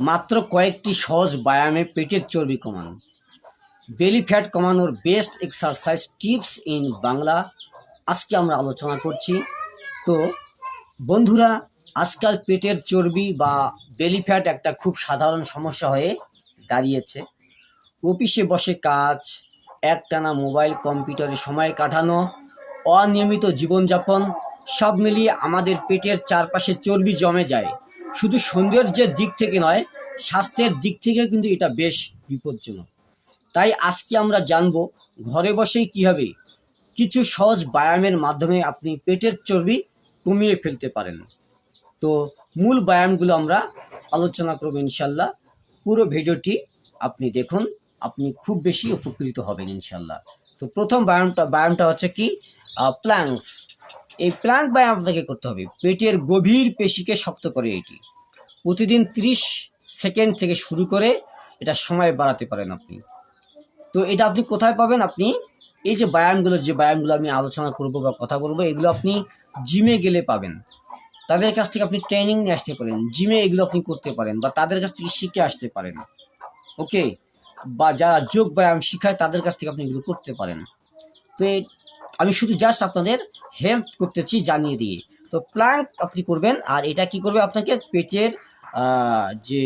মাত্র কয়েকটি সহজ ব্যায়ামে পেটের চর্বি কমান। বেলি ফ্যাট কমানোর best exercise tips in Bangla. আজকে আমরা আলোচনা করছি। তো, বন্ধুরা, আজকাল পেটের চর্বি বা বেলি ফ্যাট একটা খুব সাধারণ সমস্যা হয়ে দাঁড়িয়েছে। অফিসে বসে কাজ, একটানা মোবাইল, কম্পিউটারে সময় কাটানো, অনিয়মিত জীবনযাপন, সব মিলিয়ে আমাদের পেটের চারপাশে চর্বি জমে যায়। শুধু সৌন্দর্যের দিক থেকে নয়, স্বাস্থ্যের দিক থেকে কিন্তু এটা বেশ বিপজ্জনক। তাই আজকে আমরা জানব ঘরে বসেই কীভাবে কিছু সহজ ব্যায়ামের মাধ্যমে আপনি পেটের চর্বি কমিয়ে ফেলতে পারেন। তো মূল ব্যায়ামগুলো আমরা আলোচনা করব ইনশাল্লাহ পুরো ভিডিওটি আপনি দেখুন, আপনি খুব বেশি উপকৃত হবেন ইনশাল্লাহ তো প্রথম ব্যায়ামটা ব্যায়ামটা হচ্ছে কি? প্ল্যাঙ্কস এই প্ল্যাঙ্ক ব্যায়াম আপনাকে করতে হবে। পেটের গভীর পেশিকে শক্ত করে এটি। প্রতিদিন 30 সেকেন্ড থেকে শুরু করে এটা সময় বাড়াতে পারেন আপনি। তো এটা আপনি কোথায় পাবেন আপনি? এই যে ব্যায়ামগুলো যে ব্যায়ামগুলো আমি আলোচনা করব বা কথা বলব, এগুলো আপনি জিমে গেলে পাবেন। তাদের কাছ থেকে আপনি ট্রেনিং নিয়ে আসতে পারেন। জিমে এগুলো আপনি করতে পারেন বা তাদের কাছ থেকে শিখে আসতে পারেন। ওকে? বা যারা যোগ ব্যায়াম শিখায় তাদের কাছ থেকে আপনি এগুলো করতে পারেন। তো আমি শুধু জাস্ট আপনাদের হেল্প করতেছি জানিয়ে দিয়ে। তো প্ল্যাঙ্ক আপনি করবেন, আর এটা কি করবে আপনাকে? পেটের যে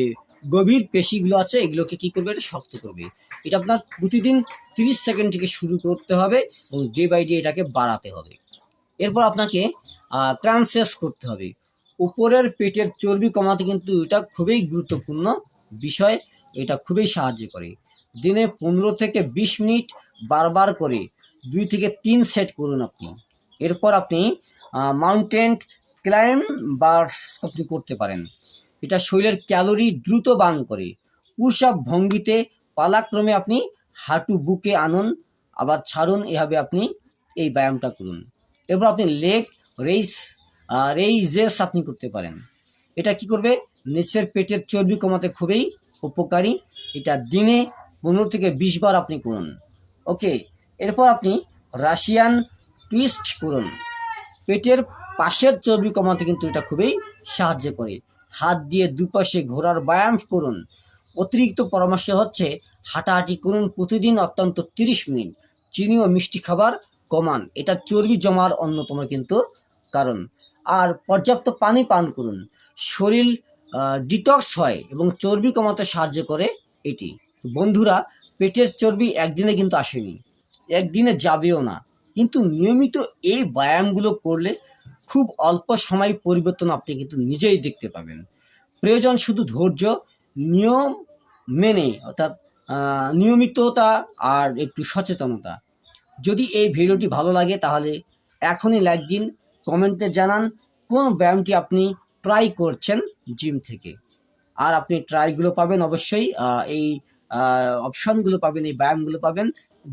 গভীর পেশিগুলো আছে, এগুলোকে কি করবে? এটা শক্ত করবে। এটা আপনার প্রতিদিন তিরিশ সেকেন্ড থেকে শুরু করতে হবে এবং ডে বাই ডে এটাকে বাড়াতে হবে। এরপর আপনাকে ক্রান্সেস করতে হবে। উপরের পেটের চর্বি কমাতে কিন্তু এটা খুবই গুরুত্বপূর্ণ বিষয়। এটা খুবই সাহায্য করে। দিনে পনেরো থেকে বিশ মিনিট বারবার করে দুই থেকে তিন সেট করুন আপনি। এরপর আপনি মাউন্টেন ক্লাইম বার্স আপনি করতে পারেন। এটা শরীরের ক্যালোরি দ্রুত বান করে। পুশ আপ ভঙ্গিতে পালাক্রমে আপনি হাঁটু, বুকে আনুন, আবার ছাড়ুন, এভাবে আপনি এই ব্যায়ামটা করুন। এরপর আপনি লেগ রেইস রেইজেস আপনি করতে পারেন। এটা কি করবে? নিচের পেটের চর্বি কমাতে খুবই উপকারী। এটা দিনে পনেরো থেকে বিশ বার আপনি করুন। ওকে এরপর আপনি রাশিয়ান টুইস্ট করুন। পেটের পাশের চর্বি কমাতে কিন্তু এটা খুবই সাহায্য করে। হাত দিয়ে দুপাশে ঘোরার ব্যায়াম করুন। অতিরিক্ত পরামর্শ হচ্ছে হাঁটাহাঁটি করুন প্রতিদিন অত্যন্ত তিরিশ মিনিট। চিনি ও মিষ্টি খাবার কমান। এটা চর্বি জমার অন্যতম কিন্তু কারণ। আর পর্যাপ্ত পানি পান করুন। শরীর ডিটক্স হয় এবং চর্বি কমাতে সাহায্য করে এটি। বন্ধুরা, পেটের চর্বি একদিনে কিন্তু আসেনি। একদিনে যাবেও না। কিন্তু নিয়মিত এই ব্যায়ামগুলো করলে খুব অল্প সময় পরিবর্তন আপনি কিন্তু নিজেই দেখতে পাবেন। প্রয়োজন শুধু ধৈর্য, নিয়ম মেনে, অর্থাৎ নিয়মিততা আর একটু সচেতনতা। যদি এই ভিডিওটি ভালো লাগে তাহলে এখনই লাইক দিন, কমেন্টে জানান কোন ব্যায়ামটি আপনি ট্রাই করছেন জিম থেকে। আর আপনি ট্রাইগুলো পাবেন অবশ্যই এই অপশনগুলো পাবেন, এই ব্যায়ামগুলো পাবেন।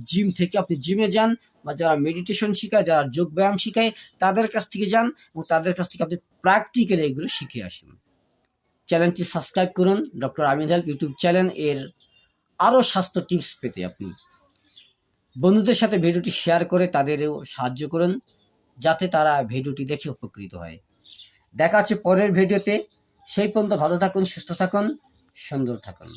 জিম থেকে আপনি জিমে যান বা যারা মেডিটেশন শেখায়, যারা যোগ ব্যায়াম শেখায়, তাদের কাছ থেকে যান এবং তাদের কাছ থেকে আপনি প্র্যাকটিক্যালি এগুলো শিখে আসুন। চ্যানেলটি সাবস্ক্রাইব করুন doctor Amid help YouTube channel এর আরও স্বাস্থ্য টিপস পেতে আপনি। বন্ধুদের সাথে ভিডিওটি শেয়ার করে তাদেরও সাহায্য করুন, যাতে তারা ভিডিওটি দেখে উপকৃত হয়। দেখা হচ্ছে পরের ভিডিওতে। সেই পর্যন্ত ভালো থাকুন, সুস্থ থাকুন, সুন্দর থাকুন।